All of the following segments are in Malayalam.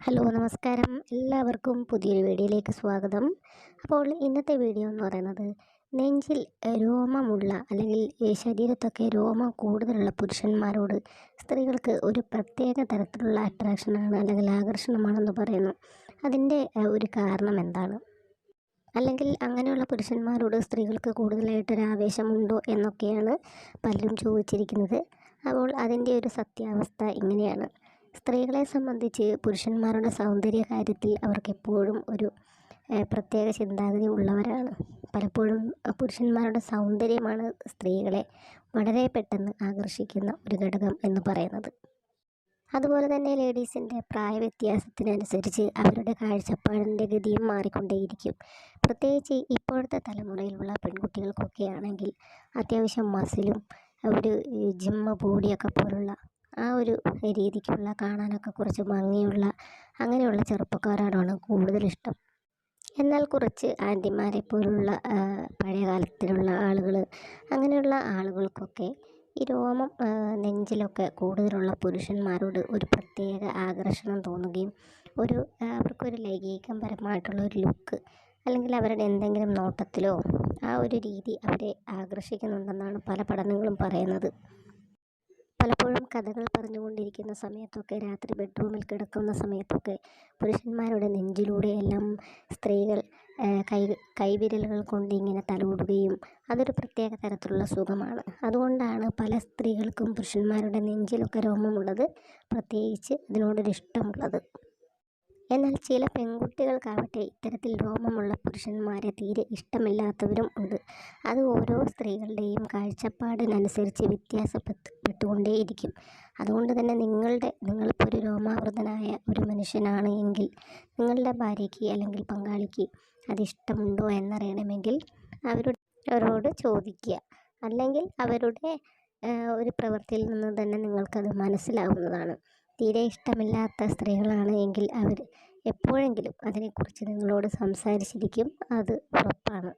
ഹലോ നമസ്കാരം. എല്ലാവർക്കും പുതിയൊരു വീഡിയോയിലേക്ക് സ്വാഗതം. അപ്പോൾ ഇന്നത്തെ വീഡിയോ എന്ന് പറയുന്നത് നെഞ്ചിൽ രോമമുള്ള അല്ലെങ്കിൽ ശരീരത്തൊക്കെ രോമം കൂടുതലുള്ള പുരുഷന്മാരോട് സ്ത്രീകൾക്ക് ഒരു പ്രത്യേക തരത്തിലുള്ള അട്രാക്ഷനാണ് അല്ലെങ്കിൽ ആകർഷണമാണെന്ന് പറയുന്നു. അതിന്റെ ഒരു കാരണം എന്താണ്? അല്ലെങ്കിൽ അങ്ങനെയുള്ള പുരുഷന്മാരോട് സ്ത്രീകൾക്ക് കൂടുതലായിട്ടൊരു ആവേശമുണ്ടോ എന്നൊക്കെയാണ് പലരും ചോദിച്ചിരിക്കുന്നത്. അപ്പോൾ അതിന്റെ ഒരു സത്യാവസ്ഥ ഇങ്ങനെയാണ്. സ്ത്രീകളെ സംബന്ധിച്ച് പുരുഷന്മാരുടെ സൗന്ദര്യ കാര്യത്തിൽ അവർക്ക് എപ്പോഴും ഒരു പ്രത്യേക ചിന്താഗതി ഉള്ളവരാണ്. പലപ്പോഴും പുരുഷന്മാരുടെ സൗന്ദര്യമാണ് സ്ത്രീകളെ വളരെ പെട്ടെന്ന് ആകർഷിക്കുന്ന ഒരു ഘടകം എന്ന് പറയുന്നത്. അതുപോലെ തന്നെ ലേഡീസിന്റെ പ്രായ വ്യത്യാസത്തിനനുസരിച്ച് അവരുടെ കാഴ്ചപ്പാടിന്റെ ഗതിയും മാറിക്കൊണ്ടേയിരിക്കും. പ്രത്യേകിച്ച് ഇപ്പോഴത്തെ തലമുറയിലുള്ള പെൺകുട്ടികൾക്കൊക്കെ ആണെങ്കിൽ അത്യാവശ്യം മസിലും ഒരു ജിമ്മ് ബോഡിയൊക്കെ പോലുള്ള ആ ഒരു രീതിക്കുള്ള കാണാനൊക്കെ കുറച്ച് ഭംഗിയുള്ള അങ്ങനെയുള്ള ചെറുപ്പക്കാരോടാണ് കൂടുതലിഷ്ടം. എന്നാൽ കുറച്ച് ആന്റിമാരെ പോലുള്ള പഴയ കാലത്തിലുള്ള ആളുകൾ അങ്ങനെയുള്ള ആളുകൾക്കൊക്കെ ഈ രോമം നെഞ്ചിലൊക്കെ കൂടുതലുള്ള പുരുഷന്മാരോട് ഒരു പ്രത്യേക ആകർഷണം തോന്നുകയും ഒരു അവർക്കൊരു ലൈംഗികപരമായിട്ടുള്ള ഒരു ലുക്ക് അല്ലെങ്കിൽ അവരുടെ എന്തെങ്കിലും നോട്ടത്തിലോ ആ ഒരു രീതി അവരെ ആകർഷിക്കുന്നുണ്ടെന്നാണ് പല പഠനങ്ങളും പറയുന്നത്. പലപ്പോഴും കഥകൾ പറഞ്ഞുകൊണ്ടിരിക്കുന്ന സമയത്തൊക്കെ രാത്രി ബെഡ്റൂമിൽ കിടക്കുന്ന സമയത്തൊക്കെ പുരുഷന്മാരുടെ നെഞ്ചിലൂടെ എല്ലാം സ്ത്രീകൾ കൈ കൈവിരലുകൾ കൊണ്ട് ഇങ്ങനെ തലോടുകയും അതൊരു പ്രത്യേക തരത്തിലുള്ള സുഖമാണ്. അതുകൊണ്ടാണ് പല സ്ത്രീകൾക്കും പുരുഷന്മാരുടെ നെഞ്ചിലൊക്കെ രോമമുള്ളത് പ്രത്യേകിച്ച് അതിനോടൊരു ഇഷ്ടമുള്ളത് എന്നാൽ ചില പെൺകുട്ടികൾക്കാവട്ടെ ഇത്തരത്തിൽ രോമമുള്ള പുരുഷന്മാരെ തീരെ ഇഷ്ടമില്ലാത്തവരും ഉണ്ട്. അത് ഓരോ സ്ത്രീകളുടെയും കാഴ്ചപ്പാടിനനുസരിച്ച് വ്യത്യാസപ്പെട്ടുകൊണ്ടേയിരിക്കും. അതുകൊണ്ട് തന്നെ നിങ്ങളുടെ നിങ്ങളിപ്പോൾ ഒരു രോമാവൃതനായ ഒരു മനുഷ്യനാണ് എങ്കിൽ നിങ്ങളുടെ ഭാര്യയ്ക്ക് അല്ലെങ്കിൽ പങ്കാളിക്ക് അതിഷ്ടമുണ്ടോ എന്നറിയണമെങ്കിൽ അവരുടെ അവരോട് ചോദിക്കുക. അല്ലെങ്കിൽ അവരുടെ ഒരു പ്രവൃത്തിയിൽ നിന്ന് തന്നെ നിങ്ങൾക്കത് മനസ്സിലാവുന്നതാണ്. തീരെ ഇഷ്ടമില്ലാത്ത സ്ത്രീകളാണ് എങ്കിൽ അവർ എപ്പോഴെങ്കിലും അതിനെക്കുറിച്ച് നിങ്ങളോട് സംസാരിച്ചിരിക്കും. അത് ഉറപ്പാണ്.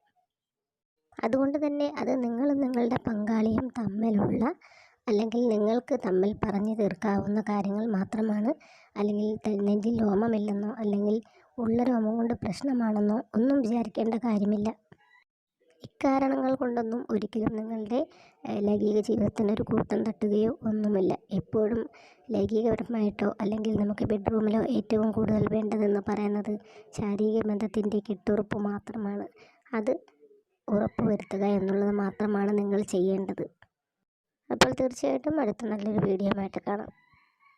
അതുകൊണ്ട് തന്നെ അത് നിങ്ങളും നിങ്ങളുടെ പങ്കാളിയും തമ്മിലുള്ള അല്ലെങ്കിൽ നിങ്ങൾക്ക് തമ്മിൽ പറഞ്ഞു തീർക്കാവുന്ന കാര്യങ്ങൾ മാത്രമാണ്. അല്ലെങ്കിൽ നെഞ്ചിൽ രോമമില്ലെന്നോ അല്ലെങ്കിൽ ഉള്ള രോമം കൊണ്ട് പ്രശ്നമാണെന്നോ ഒന്നും വിചാരിക്കേണ്ട കാര്യമില്ല. ഇക്കാരണങ്ങൾ കൊണ്ടൊന്നും ഒരിക്കലും നിങ്ങളുടെ ലൈംഗിക ജീവിതത്തിന് ഒരു കൂട്ടം തട്ടുകയോ ഒന്നുമില്ല. എപ്പോഴും ലൈംഗികപരമായിട്ടോ അല്ലെങ്കിൽ നമുക്ക് ബെഡ്റൂമിലോ ഏറ്റവും കൂടുതൽ വേണ്ടതെന്ന് പറയുന്നത് ശാരീരിക ബന്ധത്തിന്റെ കെട്ടുറപ്പ് മാത്രമാണ്. അത് ഉറപ്പുവരുത്തുക എന്നുള്ളത് മാത്രമാണ് നിങ്ങൾ ചെയ്യേണ്ടത്. അപ്പോൾ തീർച്ചയായിട്ടും അടുത്ത നല്ലൊരു വീഡിയോ ആയിട്ട് കാണാം.